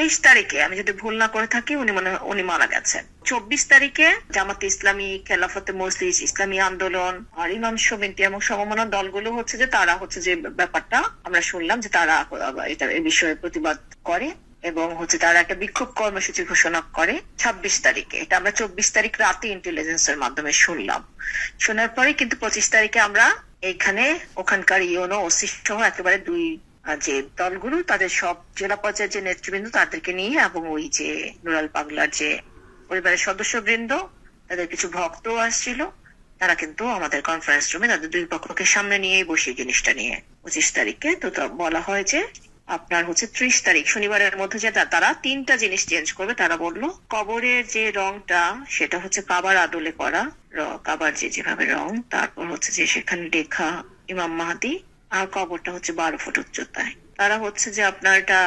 তেইশ তারিখে, আমি যদি ভুল না করে থাকি, উনি মনে উনি মারা গেছেন। চব্বিশ তারিখে জামাতে ইসলামী, খেলাফতে মসজিদ ইসলামী আন্দোলন আর ইমাম সমিতি এবং সমমনা দলগুলো হচ্ছে যে, তারা হচ্ছে যে ব্যাপারটা আমরা শুনলাম যে তারা এটা এই বিষয়ে প্রতিবাদ করে এবং হচ্ছে তারা একটা বিক্ষোভ কর্মসূচি ঘোষণা করে ছাব্বিশ তারিখে। এটা আমরা চব্বিশ তারিখ রাতে ইন্টেলিজেন্সের মাধ্যমে শুনলাম। শোনার পরে কিন্তু পঁচিশ তারিখে আমরা এইখানে ওখানকার ইউনো ওসি সহ একেবারে দুই যে দলগুলো, তাদের সব জেলা পর্যায়ের যে নেতৃবৃন্দ, তাদেরকে নিয়ে এবং ওই যে নুরাল পাগলার যে পরিবারের সদস্যবৃন্দ, তাদের কিছু ভক্ত আসছিল। তারা কিন্তু আমাদের কনফারেন্স রুমে তাদের দুই পক্ষকে সামনে নিয়েই বসে জিনিসটা নিয়ে পঁচিশ তারিখে। তো বলা হয় যে আপনার হচ্ছে ত্রিশ তারিখ, শনিবারের মধ্যে যে তারা তিনটা জিনিস চেঞ্জ করবে। তারা বলল, কবরের যে রংটা, সেটা হচ্ছে কাবার আদলে করা। কাবার যে যেভাবে রং, তারপর হচ্ছে যে সেখানে লেখা ইমাম মাহাদি। আর কবরটা হচ্ছে বারো ফুট উচ্চতায়। তারা হচ্ছে যে আপনার এটা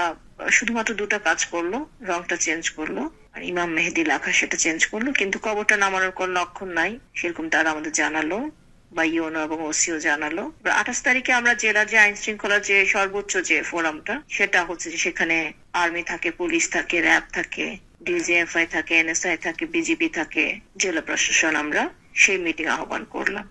শুধুমাত্র দুটো কাজ করল, রংটা চেঞ্জ করল, আর ইমাম মেহেদি লেখা সেটা চেঞ্জ করল, কিন্তু কবরটা নামানোর কোন লক্ষণ নাই, সেরকম তারা আমাদের জানালো, বা ইউনো এবং ওসিও জানালো। আঠাশ তারিখে আমরা জেলার যে আইন শৃঙ্খলার যে সর্বোচ্চ যে ফোরামটা, সেটা হচ্ছে যে সেখানে আর্মি থাকে, পুলিশ থাকে, র্যাব থাকে, ডিজিএফআই থাকে, এনএসআই থাকে, বিজিবি থাকে, জেলা প্রশাসন আমরা সেই মিটিং আহ্বান করলাম।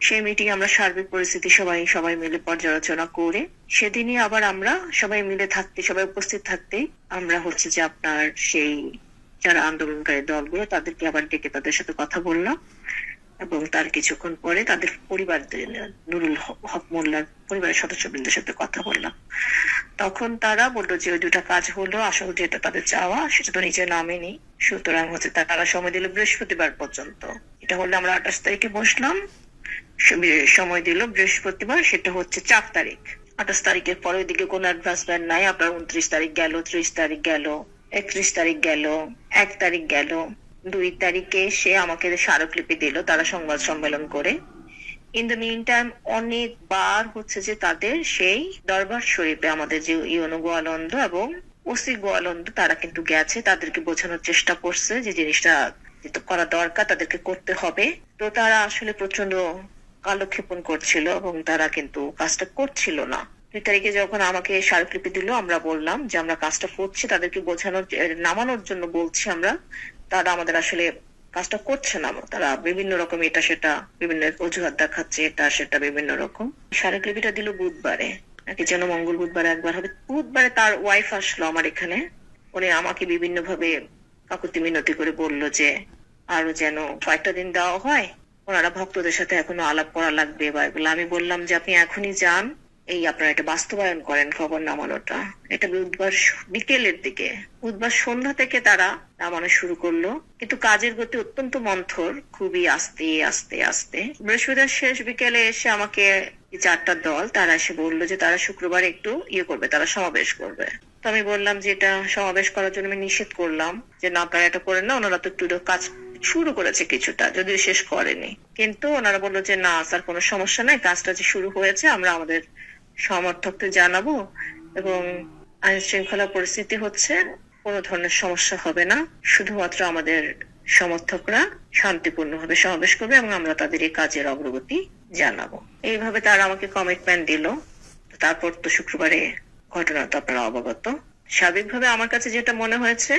সেই মিটিং আমরা সার্বিক পরিস্থিতি সবাই সবাই মিলে পর্যালোচনা করে, সেদিনই আবার আমরা সবাই মিলে থাকতে, সবাই উপস্থিত থাকতে আমরা হচ্ছে যে আপনার সেই যারা আন্দোলনকারী দলগুলো, তাদেরকে আবার ডেকে তাদের সাথে কথা বললাম এবং তার কিছুক্ষণ পরে তাদের পরিবার নুরুল হক মোল্লার পরিবারের সদস্যবৃন্দের সাথে কথা বললাম। তখন তারা বলল যে, ওই দুটা কাজ হলো, আসল যেটা তাদের চাওয়া, সেটা তো নিচে নামেনি সুতরাং হচ্ছে তারা সময় দিল বৃহস্পতিবার পর্যন্ত। এটা হলে আমরা আঠাশ তারিখে বসলাম। সময় দিল বৃহস্পতিবার, সেটা হচ্ছে চার তারিখ। আঠাশ তারিখের পরে ওইদিকে নাই আপনার উনত্রিশ তারিখ গেল, ত্রিশ তারিখ গেল, একত্রিশ তারিখ গেল, এক তারিখ গেল। দুই তারিখে সে আমাকে স্মারকলিপি দিল, তারা সংবাদ সম্মেলন করে। ইন দ্য মিন টাইম অনেকবার হচ্ছে যে তাদের সেই দরবার শরীফে আমাদের যে ইয়নো গোয়ালন্দ এবং ওসি গোয়ালন্দ, তারা কিন্তু গেছে, তাদেরকে বোঝানোর চেষ্টা করছে যে জিনিসটা করা দরকার, তাদেরকে করতে হবে। তো তারা আসলে প্রচণ্ড কালক্ষেপণ করছিল এবং তারা কিন্তু কাজটা করছিল না। দুই তারিখে যখন আমাকে স্মারকলিপি দিল, আমরা বললাম যে আমরা কাজটা করছি, তাদেরকে বোঝানোর নামানোর জন্য বলছি আমরা। তারা আমাদের আসলে কাজটা করছে না। তারা বিভিন্ন রকম, এটা সেটা বিভিন্ন অজুহাত দেখাচ্ছে, এটা সেটা বিভিন্ন রকম। স্মারকলিপিটা দিল বুধবারে। নাকি যেন মঙ্গল বুধবারে একবার হবে। বুধবারে তার ওয়াইফ আসলো আমার এখানে। উনি আমাকে বিভিন্ন ভাবে কাকুতি মিনতি করে বলল যে আরও যেন কয়েকটা দিন দেওয়া হয় ওনারা ভক্তদের সাথে এখনও আলাপ করা লাগবে বা এগুলো আমি বললাম যে, আপনি এখনই যান। এই আপনারা এটা বাস্তবায়ন করেন খবর নামানোটা। এটা বুধবার বিকেলের দিকে। বুধবার সন্ধ্যা থেকে তারা নামানো শুরু করল। কিন্তু কাজের গতি অত্যন্ত মন্থর, খুবই আস্তে আস্তে আস্তে। বৃহস্পতিবার শেষ বিকেলে এসে আমাকে চারটা দল, তারা এসে বলল যে, তারা শুক্রবার একটু ইয়ে করবে, তারা সমাবেশ করবে। তো আমি বললাম যে, এটা সমাবেশ করার জন্য আমি নিষেধ করলাম যে, না, আপনারা এটা করেন না, ওনারা তো একটু কাজ শুরু করেছে কিছুটা, যদিও শেষ করেনি। কিন্তু ওনারা বলল যে, না, স্যার, কোনো সমস্যা নাই, কাজটা যে শুরু হয়েছে, আমরা আমাদের সমর্থকদের জানাব এবং আইন শৃঙ্খলা পরিস্থিতি হচ্ছে, কোনো ধরনের সমস্যা হবে না। শুধুমাত্র আমাদের সমর্থকরা শান্তিপূর্ণভাবে সমাবেশ করবে এবং আমরা তাদের এই কাজের অগ্রগতি জানাব। এইভাবে তারা আমাকে কমিটমেন্ট দিল। তারপর তো শুক্রবারে ঘটনা তো আপনারা অবগত। স্বাভাবিকভাবে আমার কাছে যেটা মনে হয়েছে,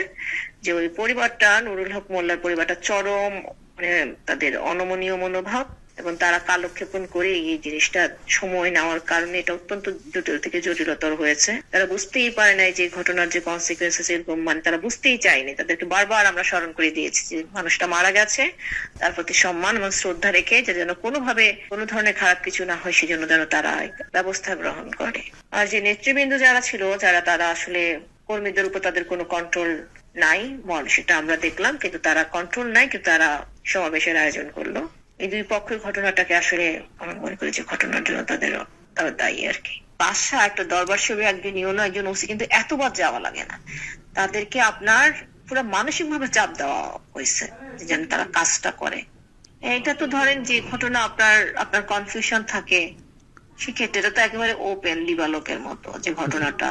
যে ওই পরিবারটা নুরুল হক মোল্লার পরিবারটা চরম মানে তাদের অনমনীয় মনোভাব। এবং তারা কালক্ষেপণ করে এই জিনিসটা সময় নেওয়ার কারণে এটা অত্যন্ত জটিল থেকে জটিলতর হয়েছে। তারা বুঝতেই পারে নাই যে ঘটনার যে কনসিকুয়েন্সেস এরকম মানে তারা বুঝতেই চায়নি। তাদেরকে বারবার আমরা স্মরণ করে দিয়েছি যে মানুষটা মারা গেছে, তার প্রতি সম্মান এবং শ্রদ্ধা রেখে যে যেন কোনোভাবে কোনো ধরনের খারাপ কিছু না হয়, সেজন্য যেন তারা ব্যবস্থা গ্রহণ করে। আর যে নেতৃবৃন্দ যারা ছিল, যারা তারা আসলে কর্মীদের উপর তাদের কোনো কন্ট্রোল নাই মন সেটা আমরা দেখলাম। কিন্তু তারা কন্ট্রোল নাই, কিন্তু তারা সমাবেশের আয়োজন করল। এই দুই পক্ষের ঘটনাটাকে আসলে আমার মনে করি যে ঘটনার জন্য তাদের তারা দায়ী আর কি। বাসা একটা দরবার সেবে একজন ইউনো একজন ওসি, কিন্তু এতবার যাওয়া লাগে না। তাদেরকে আপনার পুরো মানসিক ভাবে চাপ দেওয়া হয়েছে যেন তারা কাজটা করে। এটা তো ধরেন যে ঘটনা আপনার আপনার কনফিউশন থাকে, সেক্ষেত্রে এটা তো একেবারে ওপেন লিবালকের মতো যে ঘটনাটা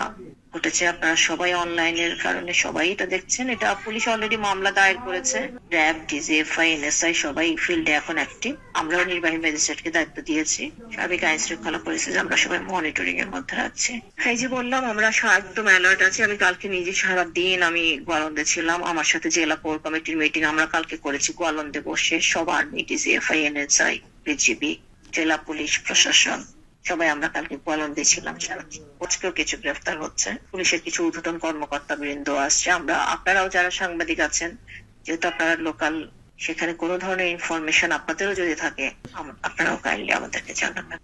ঘটেছে আপনারা সবাই অনলাইনের কারণে সবাই এটা দেখছেন। এটা পুলিশ অলরেডি মামলা দায়ের করেছে। র্যাব ডিজিএফআই এনএসআই সবাই ফিল্ডে এখন অ্যাক্টিভ আমরাও নির্বাহী ম্যাজিস্ট্রেটকে দায়িত্ব দিয়েছি। সার্বিক আইন শৃঙ্খলা পরিস্থিতি আমরা সবাই মনিটরিং এর মধ্যে আছি। এই যে বললাম, আমরা একদম অ্যালার্ট আছি। আমি কালকে নিজে সারা দিন আমি গোয়ালন্দে ছিলাম। আমার সাথে জেলা কোর কমিটির মিটিং আমরা কালকে করেছি। গোয়ালন্দে বসে সব আর্মি ডিজিএফআই এনএসআই বিজিবি জেলা পুলিশ প্রশাসন। সবাই আমরা কালকে গোয়ালন্দে ছিলাম আজকেও কিছু গ্রেফতার হচ্ছে। পুলিশের কিছু ঊর্ধ্বতন কর্মকর্তা বৃন্দ আসছে। আমরা, আপনারাও যারা সাংবাদিক আছেন, যেহেতু আপনারা লোকাল সেখানে কোনো ধরনের ইনফরমেশন আপনাদেরও যদি থাকে আপনারাও কাইন্ডলি আমাদেরকে জানাবেন।